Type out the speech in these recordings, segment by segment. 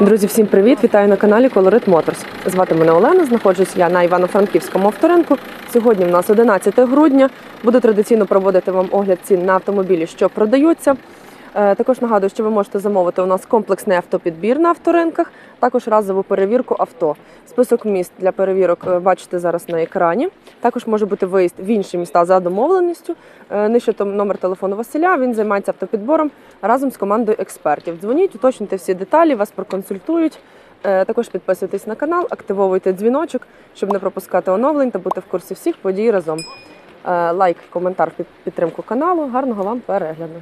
Друзі, всім привіт! Вітаю на каналі Colorit Motors. Звати мене Олена. Знаходжусь я на Івано-Франківському авторинку. Сьогодні в нас 11 грудня. Буду традиційно проводити вам огляд цін на автомобілі, що продаються. Е, Також нагадую, що ви можете замовити у нас комплексний автопідбір на авторинках, також разову перевірку авто. Список міст для перевірок е, бачите зараз на екрані. Також може бути виїзд в інші міста за домовленістю. Е, Нижче там номер телефону Василя. Він займається автопідбором разом з командою експертів. Дзвоніть, уточнюйте всі деталі, вас проконсультують. Також підписуйтесь на канал, активовуйте дзвіночок, щоб не пропускати оновлень та бути в курсі всіх подій разом. Лайк, коментар під підтримку каналу. Гарного вам перегляду.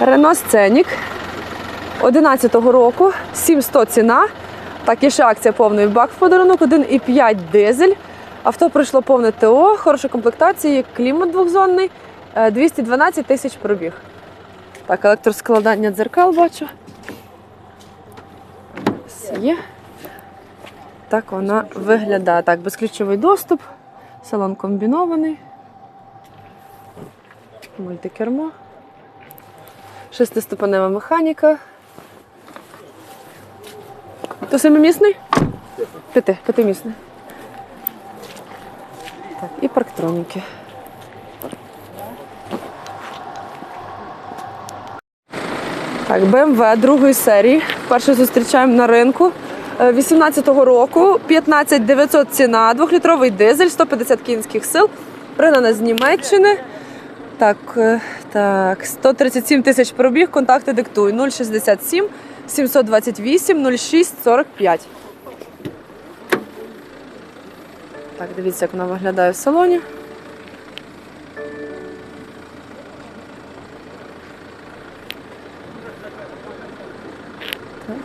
Рено Сценік 11-го року, 700 ціна. Так, є ще акція повний бак в подарунок, 1,5 дизель. Авто пройшло повне ТО, хороша комплектація, клімат двохзонний, е, 212 тисяч пробіг. Так, електроскладання дзеркал бачу. Є. Так вона виглядає. Так, безключовий доступ, салон комбінований, мультикермо. Шестиступенева механіка. То семимісний? П'яти, п'ятимісний. Так, і парктроніки. Так, BMW другої серії. Вперше зустрічаємо на ринку. Е, 18-го року 15 900 ціна, двохлітровий дизель, 150 кінських сил, пригнана з Німеччини. Так, е, так, 137 тисяч пробіг, контакти диктую 067 728 06 45. Так, дивіться, як вона виглядає в салоні. Так.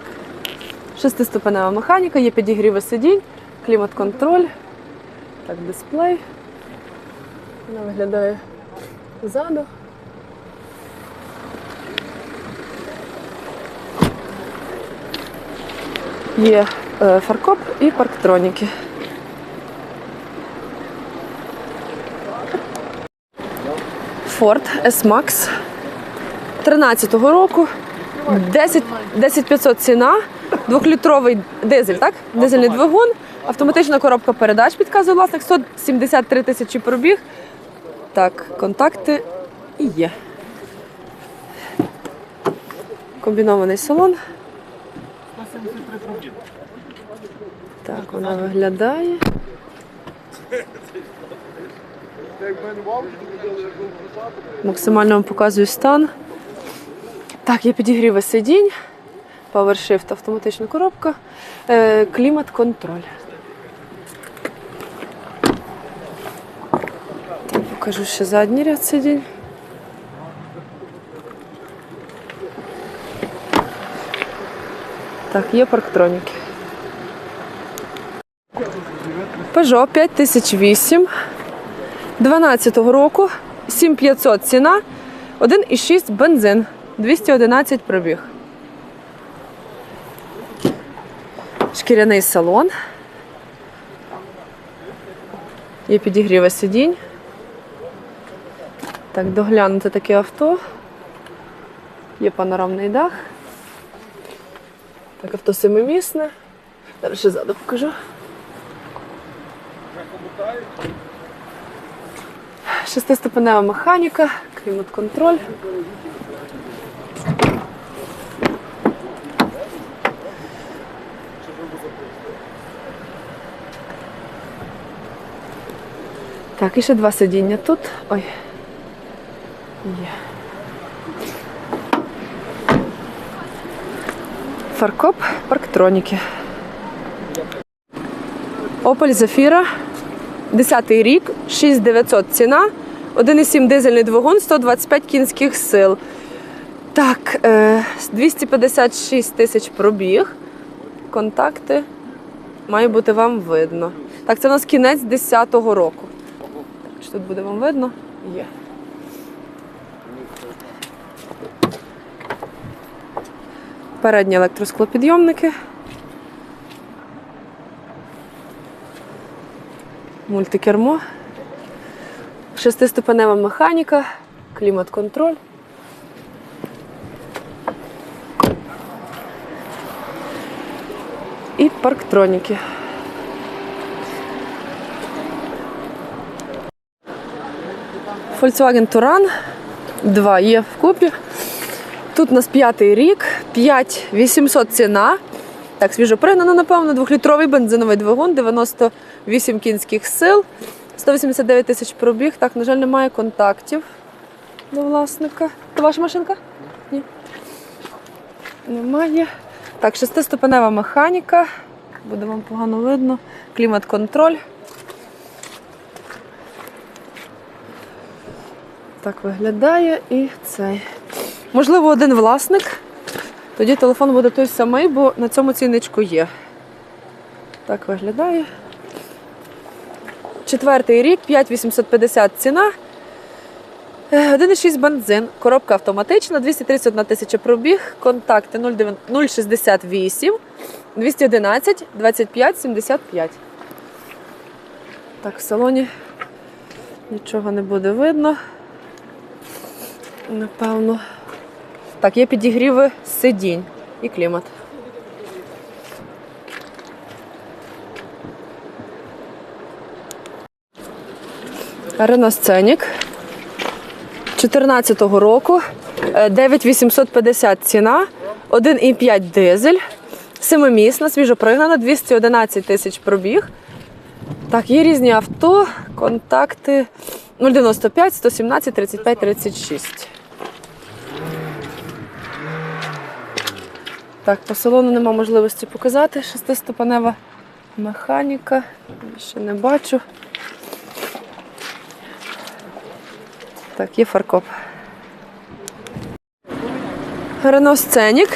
Шестиступенева механіка, є підігріви сидінь, клімат-контроль. Так, дисплей. Вона виглядає ззаду. Є е, фаркоп і парктроніки. Ford S-Max 13-го року. 10 10500 ціна, двохлітровий дизель, так? Дизельний двигун, автоматична коробка передач, підказує власник, 173 тисячі пробіг. Так, контакти і є. Комбінований салон. Так, вона виглядає. Максимально вам показую стан. Так, є підігріви сидінь, PowerShift автоматична коробка, е, клімат-контроль. Покажу ще задній ряд сидінь. Так, є парктроніки. Peugeot 5008 12-го року, 7500 ціна, 1,6 бензин, 211 пробіг. Шкіряний салон. Є підігріви сидінь. Так, доглянути таке авто. Є панорамний дах. Так, авто семимісне. Зараз ще ззаду покажу. Шестиступенева механіка, клімат-контроль. Так, і ще два сидіння тут. Ой. Є. Фаркоп, парктроніки. Opel Zafira, 10 й рік, 6900 ціна, 1,7 дизельний двигун, 125 кінських сил. Так, е, 256 тисяч пробіг. Контакти має бути вам видно. Так, це у нас кінець 10-го року. Чи тут буде вам видно? Є передні електросклопідйомники, мультикермо, шестиступенева механіка, клімат-контроль. І парктроніки. Volkswagen Touran Два є в купі. Тут у нас п'ятий рік. 5800 ціна. Так, свіжо пригнано, напевно, двохлітровий бензиновий двигун, 98 кінських сил, 189 тисяч пробіг. Так, на жаль, немає контактів до власника. Це ваша машинка? Ні. Немає. Так, шестиступенева механіка. Буде вам погано видно. Клімат-контроль. Так виглядає і цей. Можливо, один власник. Тоді телефон буде той самий, бо на цьому цінничку є. Так виглядає. Четвертий рік, 5850 ціна. Е, 1,6 бензин, коробка автоматична, 231 тисяча пробіг, контакти 068 211 25 75. Так, в салоні нічого не буде видно. Напевно. Так, є підігріви сидінь і клімат. Рено Сценік 2014 року. е, 9850 ціна, 1,5 дизель, семимісна, свіжопригнана, 211 тисяч пробіг. Так, є різні авто, контакти 095 117 35 36. Так, по салону нема можливості показати. Шестиступенева механіка. Ще не бачу. Так, є фаркоп. Рено Сценік.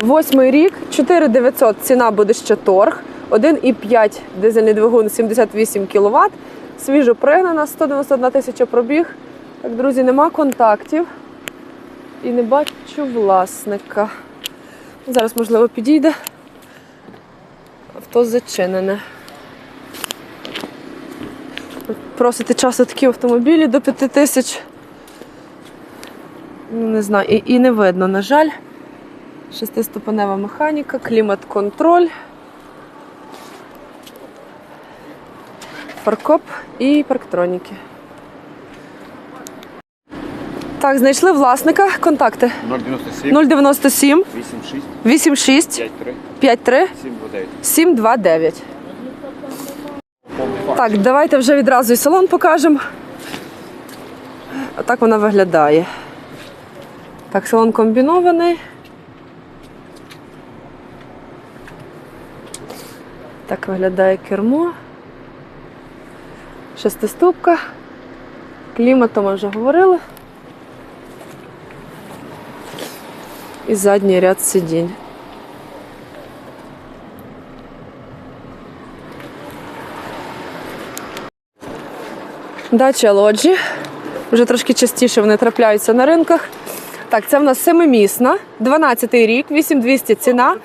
Восьмий рік, 4900 ціна буде ще торг. 1,5 дизельний двигун 78 кВт. Свіжо пригнана, 191 тисяча пробіг. Так, друзі, нема контактів. І не бачу власника. Зараз, можливо, підійде. Авто зачинене. Просити часу такі автомобілі до 5 тисяч. Ну, не знаю, і, і не видно, на жаль. Шестиступенева механіка, клімат-контроль, фаркоп і парктроніки. Так, знайшли власника. Контакти 097 097 86 86 53 53 729. 729. Так, давайте вже відразу і салон покажемо. Отак вона виглядає. Так, салон комбінований. Так виглядає кермо. Шестиступка. Кліматом ми вже говорили. І задній ряд сидінь. Дача лоджі. Вже трошки частіше вони трапляються на ринках. Так, це в нас семимісна, 12 й рік, 8200 ціна.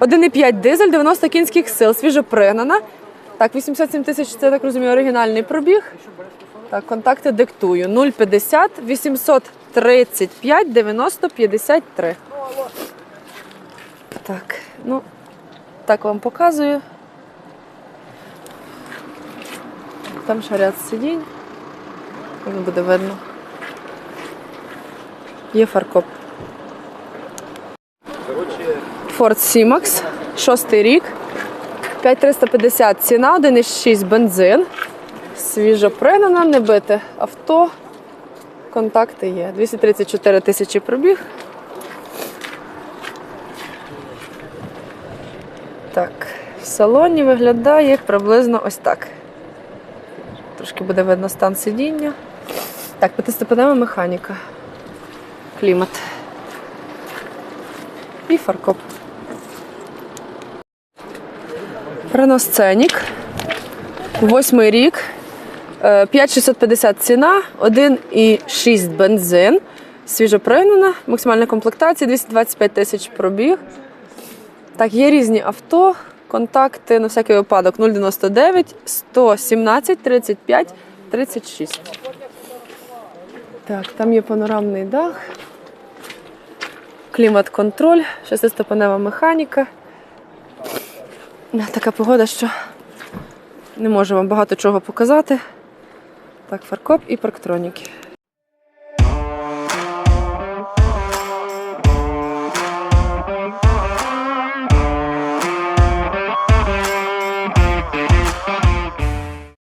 1,5 дизель, 90 кінських сил, свіжопригнана. Так, 87 тисяч, це так розумію, оригінальний пробіг. Так, контакти диктую. 050 835 90 53. Так, ну, так вам показую. Там ще сидінь. Не буде видно. Є фаркоп. Ford C-Max, шостий рік. 5350 ціна, 1,6 бензин. Свіжо пригнана, не бите авто. Контакти є. 234 тисячі пробіг. Так, в салоні виглядає приблизно ось так. Трошки буде видно стан сидіння. Так, п'ятиступенева механіка. Клімат. І фаркоп. Scenic. Восьмий рік. Е, 5650 ціна, 1,6 бензин. Свіжопригнана, максимальна комплектація, 225 тисяч пробіг. Так, є різні авто. Контакти на всякий випадок 099 117 35 36. Так, там є панорамний дах, клімат-контроль, шестиступенева механіка. Така погода, що не можу вам багато чого показати. Так, фаркоп і парктроніки.